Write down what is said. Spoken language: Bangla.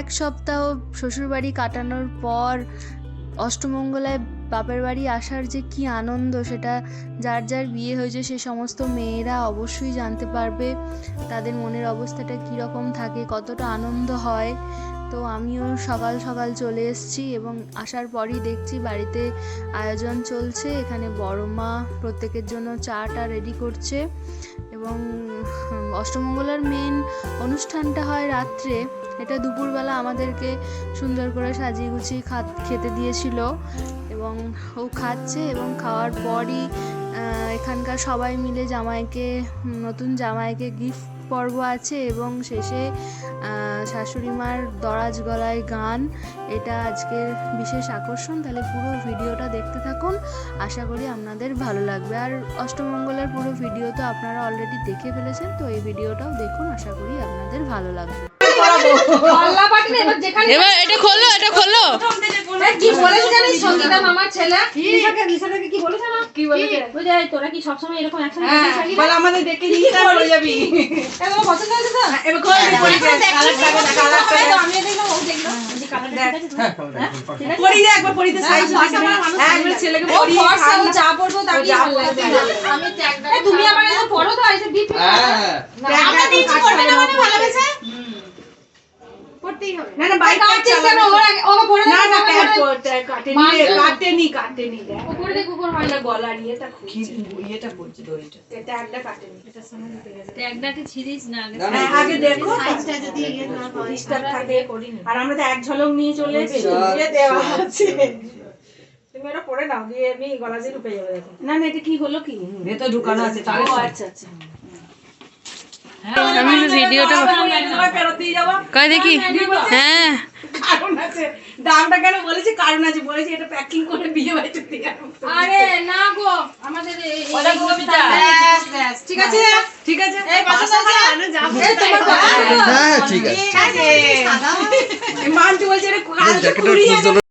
এক সপ্তাহ শ্বশুরবাড়ি কাটানোর পর অষ্টমঙ্গলায় বাপের বাড়ি আসার যে কি আনন্দ, সেটা যার যার বিয়ে হয়েছে সে সমস্ত মেয়েরা অবশ্যই জানতে পারবে তাদের মনের অবস্থাটা কীরকম থাকে, কতটা আনন্দ হয়। তো আমিও সকাল সকাল চলে এসেছি এবং আসার পরই দেখছি বাড়িতে আয়োজন চলছে, এখানে বড় মা প্রত্যেকের জন্য চাটা রেডি করছে এবং অষ্টমঙ্গলার মেন অনুষ্ঠানটা হয় রাত্রে। এটা দুপুরবেলা আমাদেরকে সুন্দর করে সাজিয়ে গুছিয়ে খা, খেতে দিয়েছিল এবং ও খাচ্ছে এবং খাওয়ার পরই এখানকার সবাই মিলে জামাইকে, নতুন জামাইকে গিফট পর্ব আছে এবং শেষে শাশুড়ি মার দরাজ গলায় গান। এটা আজকের বিশেষ আকর্ষণ। তাহলে পুরো ভিডিওটা দেখতে থাকুন। আশা করি আপনাদের ভালো লাগবে। আর অষ্টমঙ্গলের পুরো ভিডিও তো আপনারা অলরেডি দেখে ফেলেছেন, তো এই ভিডিওটাও দেখুন। আশা করি আপনাদের ভালো লাগবে। এবার এটা খোলো এটা খোলো। কি বলেছে জানিস সঙ্গীতা মামার ছেলে? লিসাকে লিসাকে কি বলেছে না কি বলেছে? বুঝে তোরা কি সবসময় এরকম থাকি? না? বল আমাদের দেখে নিয়ে পড়ে যাবি। এ, পছন্দ হয়েছে তো? এবার করে দে পরি দে কালারটা কালারটা এই তো আমিও দেখলাম ও দেখল। যে কালারটা ঠিক আছে? পরি দে একবার পরি দে সাইজ হ্যাঁ একবার ছেলেকে পরি ফর্সা, ও পরবো। পরবে, আমি ট্যাগটা তুমি আমার এসে পড়ো তো এসে গিফট আমরা দিচ্ছি করবে না না না বাইক কাটছিস কেন? ওর ওকে পরে না না প্যাড পরে কাটে নি রে কাটে নি কাটে নি দেখ। উপরে দে, কুকুর হয় না। এটা গলার ইয়েটা খুঁজছে। ইয়েটা করছে দড়িটা। এটা একটা কাটে নি ট্যাগটাকে ছিঁড়িস না আগে। হ্যাঁ আগে দেখো। ডিস্টার্ব থাকে আর আমরা তো এক ঝলক নিয়ে চলে এসেছি। দিয়ে দেওয়া আছে। তুমি এটা পরে নাও দিয়ে এমনি গলা দিয়ে ঢুকে যাবে দেখো। না না এটা কি হলো কি? ভেতর ঢুকানো আছে ও আচ্ছা আচ্ছা। আমি ভিডিওটা ফেরত দিয়ে যাব কয় দেখি হ্যাঁ কারণ আছে দামটা কেন বলেছি কারণ আছে বলেছি এটা প্যাকিং করে বিয়ে বাড়িতে দিয়ে আরে না গো আমাদের ওটা ঠিক আছে ঠিক আছে এই পছন্দ আছে এই তোমার হ্যাঁ ঠিক আছে বলছে এটা